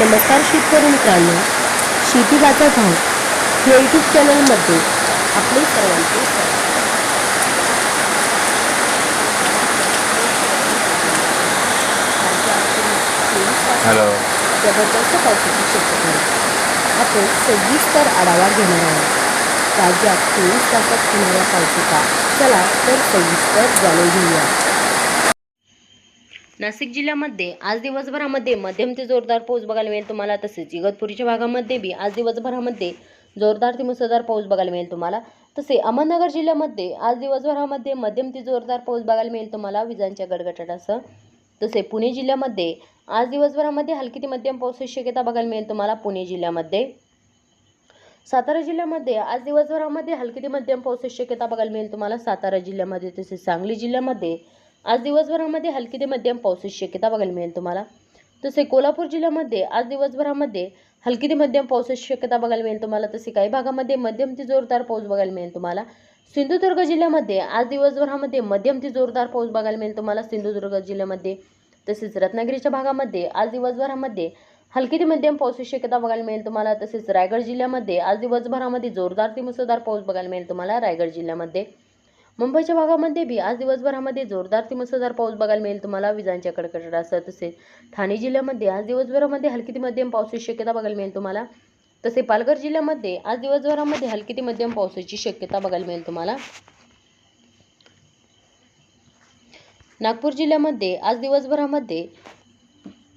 नमस्कार शेतकरी मित्रांनो शेती बाजार भाव या यूट्यूब चॅनलमध्ये आपले सर्वांचे. हॅलो जबरदस्त पावसाची शक्यता आहे. आपण सविस्तर आढावा घेणार आहोत राज्यात चोवीस तासात होणाऱ्या पावसाचा चला तर सविस्तर जाणून घेऊया नाशिक जिल्ह्यामध्ये आज दिवसभरामध्ये मध्यम ते जोरदार पाऊस बघायला मिळेल तुम्हाला तसेच इगतपुरीच्या भागामध्ये बी आज दिवसभरामध्ये जोरदार ते मुसळधार पाऊस बघायला मिळेल तुम्हाला. तसे अहमदनगर जिल्ह्यामध्ये आज दिवसभरामध्ये मध्यम ते जोरदार पाऊस बघायला मिळेल तुम्हाला विजांच्या गडगडाटासह. तसे पुणे जिल्ह्यामध्ये आज दिवसभरामध्ये हलकी ते मध्यम पावसाची शक्यता बघायला मिळेल तुम्हाला पुणे जिल्ह्यामध्ये. सातारा जिल्ह्यामध्ये आज दिवसभरामध्ये हलकी ते मध्यम पावसाची शक्यता बघायला मिळेल तुम्हाला सातारा जिल्ह्यामध्ये तसेच सांगली जिल्ह्यामध्ये आज दिवसभरामध्ये हलकी ते मध्यम पावसाची शक्यता बघायला मिळेल तुम्हाला. तसे कोल्हापूर जिल्ह्यामध्ये आज दिवसभरामध्ये हलकी ते मध्यम पावसाची शक्यता बघायला मिळेल तुम्हाला. तसे काही भागामध्ये मध्यम ते जोरदार पाऊस बघायला मिळेल तुम्हाला. सिंधुदुर्ग जिल्ह्यामध्ये आज दिवसभरामध्ये मध्यम ते जोरदार पाऊस बघायला मिळेल तुम्हाला. सिंधुदुर्ग जिल्ह्यामध्ये तसेच रत्नागिरीच्या भागामध्ये आज दिवसभरामध्ये हलकी ते मध्यम पावसाची शक्यता बघायला मिळेल तुम्हाला. तसेच रायगड जिल्ह्यामध्ये आज दिवसभरामध्ये जोरदार ते मुसळधार पाऊस बघायला मिळेल तुम्हाला. रायगड जिल्ह्यामध्ये मुंबईच्या भागामध्ये बी आज दिवसभरामध्ये जोरदार ते मुसळधार पाऊस बघायला मिळेल तुम्हाला. विजांच्या कडकडाटासह तसेच ठाणे जिल्ह्यामध्ये आज दिवसभरामध्ये हलकी ते मध्यम पावसाची शक्यता बघायला मिळेल तुम्हाला. तसे पालघर जिल्ह्यामध्ये आज दिवसभरामध्ये हलकी ते मध्यम पावसाची शक्यता बघायला मिळेल तुम्हाला. नागपूर जिल्ह्यामध्ये आज दिवसभरामध्ये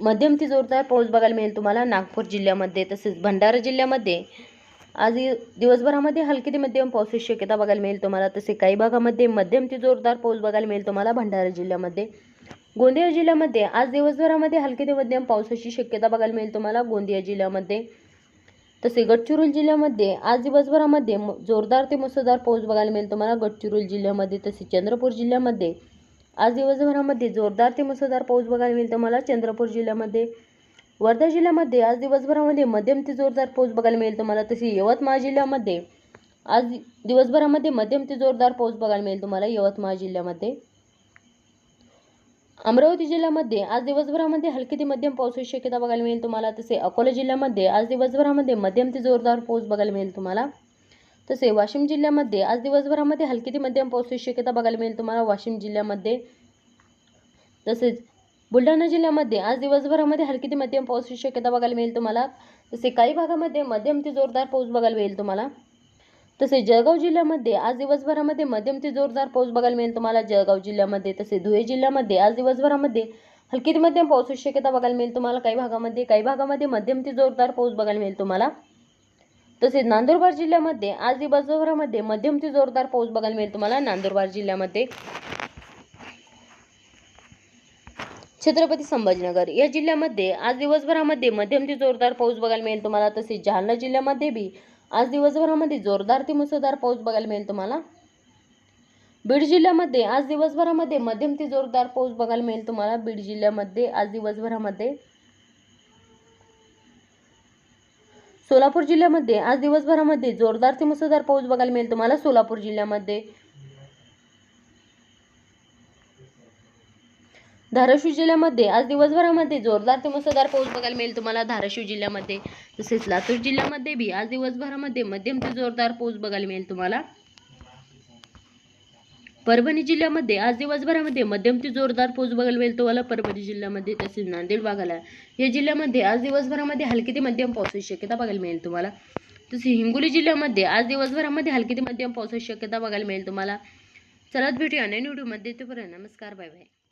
मध्यम ते जोरदार पाऊस बघायला मिळेल तुम्हाला. नागपूर जिल्ह्यामध्ये तसेच भंडारा जिल्ह्यामध्ये आज दिवसभरामध्ये हलकी ते मध्यम पावसाची शक्यता बघायला मिळेल तुम्हाला. तसे काही भागामध्ये मध्यम ते जोरदार पाऊस बघायला मिळेल तुम्हाला भंडारा जिल्ह्यामध्ये. गोंदिया जिल्ह्यामध्ये आज दिवसभरामध्ये हलके ते मध्यम पावसाची शक्यता बघायला मिळेल तुम्हाला गोंदिया जिल्ह्यामध्ये. तसे गडचिरोली जिल्ह्यामध्ये आज दिवसभरामध्ये म- जोरदार ते मुसळधार पाऊस बघायला मिळेल तुम्हाला गडचिरोली जिल्ह्यामध्ये. तसे चंद्रपूर जिल्ह्यामध्ये आज दिवसभरामध्ये जोरदार ते मुसळधार पाऊस बघायला मिळेल तुम्हाला चंद्रपूर जिल्ह्यामध्ये. वर्धा जिल्ह्यामध्ये आज दिवसभरामध्ये मध्यम ते जोरदार पाऊस बघायला मिळेल. तुम्हाला तसे यवतमाळ जिल्ह्यामध्ये आज दिवसभरामध्ये मध्यम ते जोरदार पाऊस बघायला मिळेल. तुम्हाला यवतमाळ जिल्ह्यामध्ये. अमरावती जिल्ह्यामध्ये आज दिवसभरामध्ये हलकी ते मध्यम पावसाची शक्यता बघायला मिळेल. तुम्हाला तसे अकोला जिल्ह्यामध्ये आज दिवसभरामध्ये मध्यम ते जोरदार पाऊस बघायला मिळेल तुम्हाला. तसे वाशिम जिल्ह्यामध्ये आज दिवसभरामध्ये हलकी ते मध्यम पावसाची शक्यता बघायला मिळेल तुम्हाला. वाशिम जिल्ह्यामध्ये तसेच बुलढाणा जिल्ह्यामध्ये आज दिवसभरामध्ये हलकी ते मध्यम पावसाची शक्यता बघायला मिळेल तुम्हाला. तसे काही भागामध्ये मध्यम ते जोरदार पाऊस बघायला मिळेल तुम्हाला. तसे जळगाव जिल्ह्यामध्ये आज दिवसभरामध्ये मध्यम ते जोरदार पाऊस बघायला मिळेल तुम्हाला. जळगाव जिल्ह्यामध्ये तसे धुळे जिल्ह्यामध्ये आज दिवसभरामध्ये हलकी ते मध्यम पावसाची शक्यता बघायला मिळेल तुम्हाला. काही भागामध्ये काही भागामध्ये मध्यम ते जोरदार पाऊस बघायला मिळेल तुम्हाला. तसेच नांदुरबार जिल्ह्यामध्ये आज दिवसभरामध्ये मध्यम ते जोरदार पाऊस बघायला मिळेल तुम्हाला. नांदुरबार जिल्ह्यामध्ये छत्रपती संभाजीनगर या जिल्ह्यामध्ये आज दिवसभरामध्ये मध्यम ते जोरदार पाऊस बघायला मिळेल तुम्हाला तसेच जालना जिल्ह्यामध्ये बी आज दिवसभरामध्ये जोरदार ते मुसळधार पाऊस बघायला मिळेल तुम्हाला. बीड जिल्ह्यामध्ये आज दिवसभरामध्ये मध्यम ते जोरदार पाऊस बघायला मिळेल तुम्हाला. बीड जिल्ह्यामध्ये आज दिवसभरामध्ये सोलापूर जिल्ह्यामध्ये आज दिवसभरामध्ये जोरदार ते मुसळधार पाऊस बघायला मिळेल तुम्हाला. सोलापूर जिल्ह्यामध्ये धाराशिव जिल्ह्यामध्ये आज दिवसभरामध्ये जोरदार ते मुसळधार पाऊस बघायला मिळेल तुम्हाला धाराशिव जिल्ह्यामध्ये तसेच लातूर जिल्ह्यामध्ये बी आज दिवसभरामध्ये मध्यम ते जोरदार पाऊस बघायला मिळेल तुम्हाला. परभणी जिल्ह्यामध्ये आज दिवसभरामध्ये मध्यम ते जोरदार पाऊस बघायला मिळेल तुम्हाला परभणी जिल्ह्यामध्ये तसेच नांदेड भागाला या जिल्ह्यामध्ये आज दिवसभरामध्ये हलकी ते मध्यम पावसाची शक्यता बघायला मिळेल तुम्हाला. तसेच हिंगोली जिल्ह्यामध्ये आज दिवसभरामध्ये हलकी ते मध्यम पावसाची शक्यता बघायला मिळेल तुम्हाला. चला भेटूया नवीन व्हिडिओमध्ये तोपर्यंत नमस्कार बाय बाय